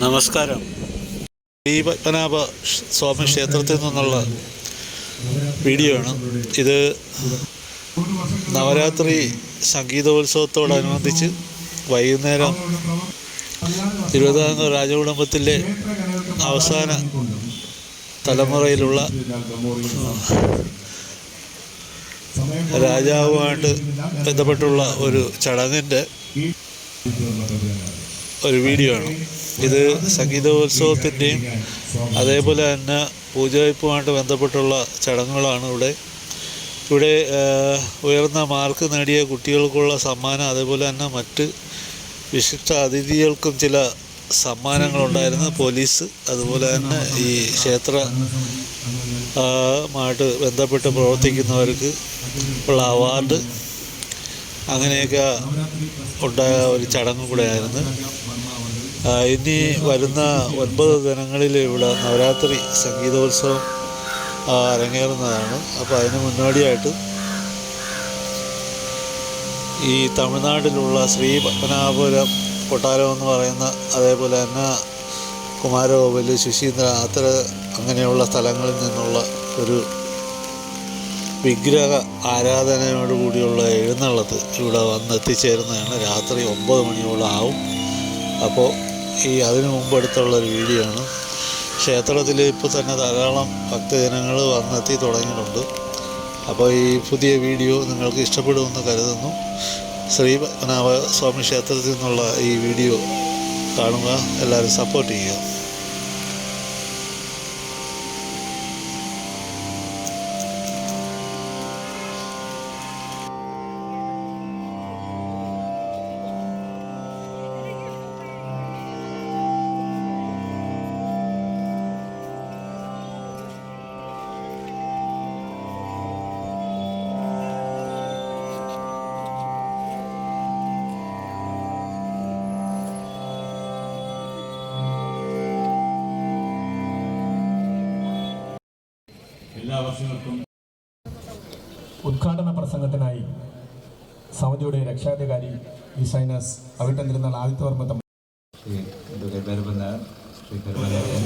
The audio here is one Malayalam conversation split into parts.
നമസ്കാരം. ഈ പത്മനാഭ സ്വാമി ക്ഷേത്രത്തിൽ നിന്നുള്ള വീഡിയോ ആണ് ഇത് നവരാത്രി സംഗീതോത്സവത്തോടനുബന്ധിച്ച് വൈകുന്നേരം തിരുവിതാംകൂർ രാജകുടുംബത്തിലെ അവസാന തലമുറയിലുള്ള രാജാവുമായിട്ട് ബന്ധപ്പെട്ടുള്ള ഒരു ചടങ്ങിന്റെ ഒരു വീഡിയോ ആണ്. ഇത് സംഗീതോത്സവത്തിന്റെയും അതേപോലെ തന്നെ പൂജവയ്പ്പുമായിട്ട് ബന്ധപ്പെട്ടുള്ള ചടങ്ങുകളാണ് ഇവിടെ. ഇവിടെ ഉയർന്ന മാർക്ക് നേടിയ കുട്ടികൾക്കുള്ള സമ്മാനം അതേപോലെ തന്നെ മറ്റ് വിശിഷ്ട അതിഥികൾക്കും ചില സമ്മാനങ്ങളുണ്ടായിരുന്നു. പോലീസ് അതുപോലെ തന്നെ ഈ ക്ഷേത്ര മായിട്ട് ബന്ധപ്പെട്ട് പ്രവർത്തിക്കുന്നവർക്ക് ഉള്ള അവാർഡ് അങ്ങനെയൊക്കെ ഉണ്ടായ ഒരു ചടങ്ങ് കൂടെ ആയിരുന്നു ആ, ഇനി വരുന്ന ഒൻപത് ദിനങ്ങളിൽ ഇവിടെ നവരാത്രി സംഗീതോത്സവം അരങ്ങേറുന്നതാണ്. അപ്പോൾ അതിന് മുന്നോടിയായിട്ട് ഈ തമിഴ്നാട്ടിലുള്ള ശ്രീ പത്മനാഭപുരം കൊട്ടാരം എന്ന് പറയുന്ന അതേപോലെ തന്നെ കുമാരകോവിൽ ശുശീന്ദ്ര അത്ര അങ്ങനെയുള്ള സ്ഥലങ്ങളിൽ നിന്നുള്ള ഒരു വിഗ്രഹ ആരാധനയോടുകൂടിയുള്ള എഴുന്നള്ളത്ത് ഇവിടെ വന്ന് എത്തിച്ചേരുന്നതാണ് രാത്രി ഒമ്പത് മണിയോളം ആവും. അപ്പോൾ ഈ അതിനു മുമ്പ് വീഡിയോയാണ് ക്ഷേത്രത്തിൽ ഇപ്പോൾ തന്നെ ധാരാളം ഭക്തജനങ്ങൾ വന്നെത്തി തുടങ്ങിയിട്ടുണ്ട്. അപ്പോൾ ഈ പുതിയ വീഡിയോ നിങ്ങൾക്ക് ഇഷ്ടപ്പെടുമെന്ന് കരുതുന്നു. ശ്രീ പത്മനാഭ സ്വാമി ക്ഷേത്രത്തിൽ നിന്നുള്ള ഈ വീഡിയോ കാണുക എല്ലാവരും സപ്പോർട്ട് ചെയ്യുക. എല്ലാ വർഷങ്ങൾക്കും ഉദ്ഘാടന പ്രസംഗത്തിനായി സമിതിയുടെ രക്ഷാധികാരി ഡിസൈനേഴ്സ് അവിട്ടെന്നിരുന്നാൽ ആദിത്യവർമ്മ തമ്പി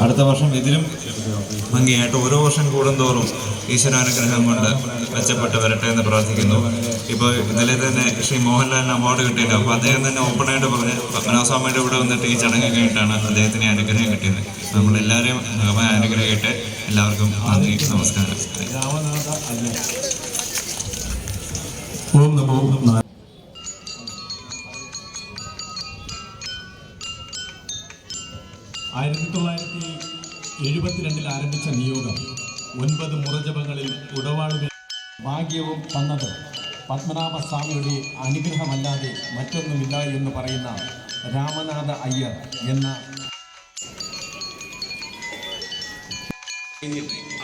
അടുത്ത വർഷം ഇതിലും ഭംഗിയായിട്ട് ഓരോ വർഷം കൂടുന്തോറും ഈശ്വരാനുഗ്രഹം കൊണ്ട് മെച്ചപ്പെട്ട് വരട്ടെ എന്ന് പ്രാർത്ഥിക്കുന്നു. ഇപ്പോൾ ഇന്നലെ തന്നെ ശ്രീ മോഹൻലാലിന് അവാർഡ് കിട്ടിയില്ല. അപ്പോൾ അദ്ദേഹം തന്നെ ഓപ്പണായിട്ട് പറഞ്ഞ് പത്മനാഭസ്വാമിയുടെ കൂടെ വന്നിട്ട് ഈ ചടങ്ങ് കഴിഞ്ഞിട്ടാണ് അദ്ദേഹത്തിന് അനുഗ്രഹം കിട്ടിയത്. നമ്മളെല്ലാവരെയും ഭഗവാൻ അനുഗ്രഹിക്കട്ടെ. എല്ലാവർക്കും നന്ദി നമസ്കാരം. ഓം നമോ ആയിരത്തി തൊള്ളായിരത്തി എഴുപത്തിരണ്ടിൽ ആരംഭിച്ച നിയോഗം ഒൻപത് മുറജപങ്ങളിൽ ഉടവാളുകൾ ഭാഗ്യവും തന്നത് പത്മനാഭ സ്വാമിയുടെ അനുഗ്രഹമല്ലാതെ മറ്റൊന്നുമില്ല എന്ന് പറയുന്ന രാമനാഥ അയ്യർ എന്ന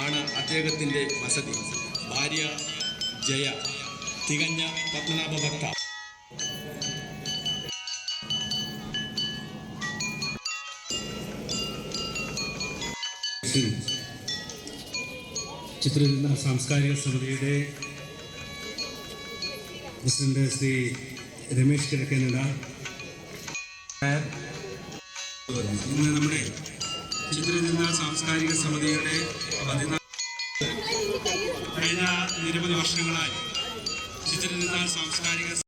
ആണ് അദ്ദേഹത്തിന്റെ വസതി. ഭാര്യ ജയ തികഞ്ഞ പത്മനാഭ ഭക്ത ചിത്രരചന സാംസ്കാരിക സമിതിയുടെ പ്രസിഡന്റ് ശ്രീ രമേശ് കിഴക്കേനട. ഇന്ന് നമ്മുടെ സാംസ്കാരിക സമിതിയുടെ കഴിഞ്ഞ നിരവധി വർഷങ്ങളായി ചിത്രരചന സാംസ്കാരിക